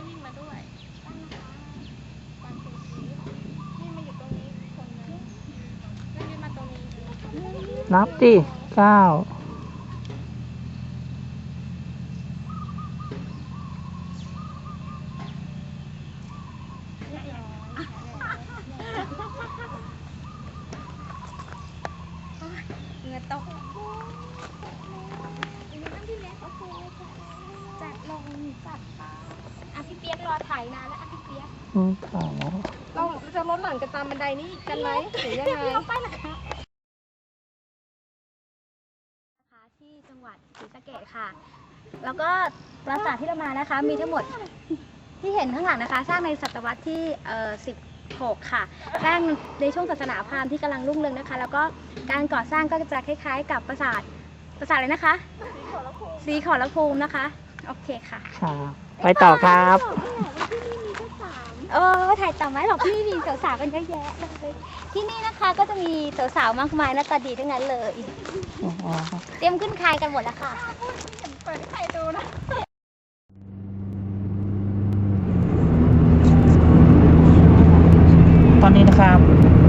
จะได้วิ่งมาด้วยตั้งนะคะการสูสีนี่มาอยู่ตรงนี้คนนึงนั่นยืนมาตรงนี้นับดิเก้าเหงื่อตกจัดลงจัดค่ะอ่ะพี่เปียกรอถ่ายนานแล้วอะพี่เปียกอืมขาวเราจะลดหลั่นกันตามบันไดนี้กันไหมหรือยังไงเราไปละคะนะคะที่จังหวัดศรีสะเกษค่ะ แล้วก็ปราสาทที่เรามานะคะ มีทั้งหมดที่เห็นข้างหลังนะคะ สร้างในศตวรรษที่เอ่อ16 ค่ะสร้างในช่วงศาสนาพราหมณ์ที่กำลังรุ่งเรืองนะคะ แล้วก็การก่อสร้างก็จะคล้ายๆ กับปราสาทปราสาทเลยนะคะ สีขอรภูมินะคะ โอเคค่ะครับ ไปต่อครับ เออถ่ายต่อไหมหรอกพี่มีสาวๆกันเยอะแยะเลยที่นี่นะคะก็จะมีสาวๆมากมายหน้าตาดีทั้งนั้นเลยอ๋อเตรียมขึ้นคายกันหมดแล้วค่ะเปิดให้ใครดูนะตอนนี้นะครับ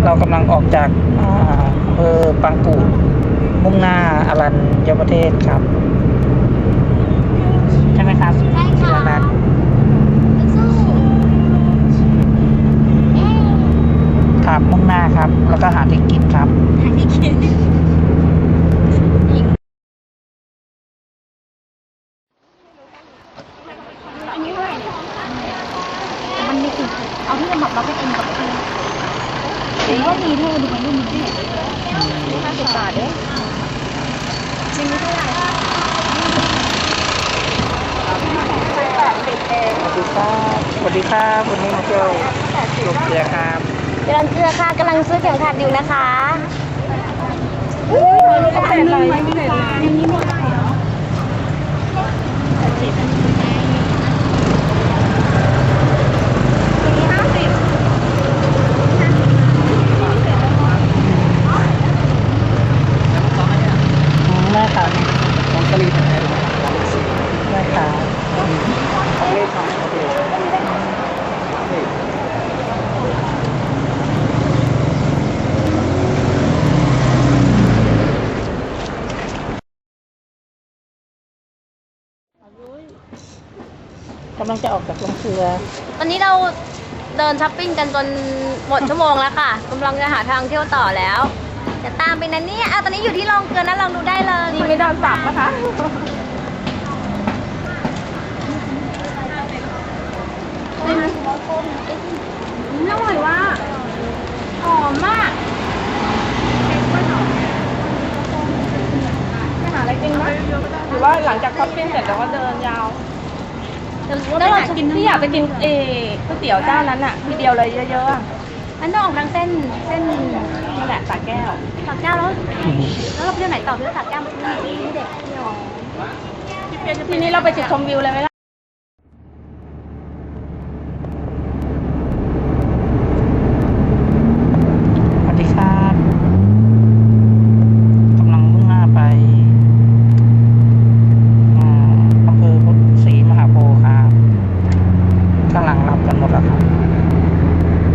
เรากำลังออกจากอ่าอำเภอปังกูดมุ่งหน้าอรัญญประเทศครับ ใช่ไหมครับ ใช่ค่ะ เรือนั้น สู้เอ๊ะ ครับมุ่งหน้าครับ แล้วก็หาที่กินครับ หาที่กินอันนี้เท่าไหร่เนี่ยมันมีสิ เอาที่เราหมักเราไปเองกับพี่หรือว่ามีเท่ดูไหมรุ่นนี้ห้าสิบบาทเด้ชิ้นนี้เท่าไหร่สวัสดีครับสวัสดีครับวันนี้มาเที่ยวลงเรือครับกำลังเกลือค่ะกำลังซื้อเข็มขัดอยู่นะคะไม่เป็นไรไม่เป็นไร แม่ครับของกะหรี่แท้แม่ครับเลขของโอเคกำ ลังจะออกจากลงเรือตอนนี้เราเดินช้อปปิ้งกันจนหมดชั่วโมงแล้วค่ะกำลังจะหาทางเที่ยวต่อแล้ว จะตามไปนะเนี่ยอะตอนนี้อยู่ที่ลองเกลือนะลองดูได้เลยนี่ไม่โดนจับนะคะอร่อยว่ะหอมมากไปหาอะไรกินไหมหรือว่าหลังจากช้อปปิ้งเสร็จแล้วก็เดินยาว แล้วเราจะกินที่อยากไปกินเอก๋วยเตี๋ยวเจ้านั้นอะทีเดียวเลยเยอะๆอะมันต้องออกทางเส้นเส้นนั่นแหละสาแก้วสักแก้วแล้วแล้วเราไปเที่ยวไหนต่อเที่ยวสักแก้วมันที่เด็กเที่ยวทีนี้เราไปจุดชมวิวเลยไหมล่ะ สวัสดีครับกำลังมุ่งหน้าไปอ่าอำเภอพุทธศรีมหาโพธิ์ครับข้างหลังรับกันหมดแล้วครับ แค่นี้ครับ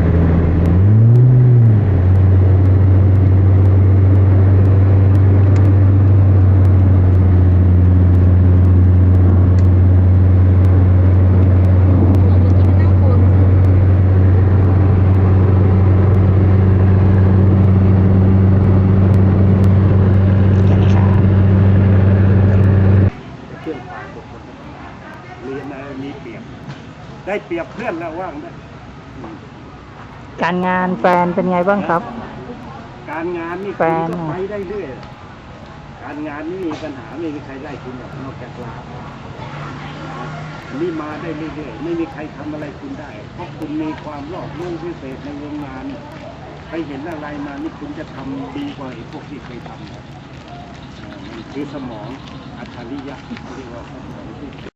เพื่อนฝ่ายบุคคลเรียนอะไรมีเปรียบ ได้เปรียบเพื่อนแล้วว่างได้การงานแฟนเป็นไงบ้างครับ การงานนี่แฟคุณน ก็ไปได้เรื่อยการงานนี่มีปัญหาไม่มีใครได้คุณหรอกนอกจากลานี่มาได้เรื่อยๆไม่มีใครทำอะไรคุณได้ เพราะคุณมีความรอบรู้พิเศษในวงงานไปเห็นอะไรมานี่คุณจะทำดีกว่าไอ้พวกที่เคยทำนะเอ่อมันคือสมองอัจฉริยะเขาเรียกว่าสมอง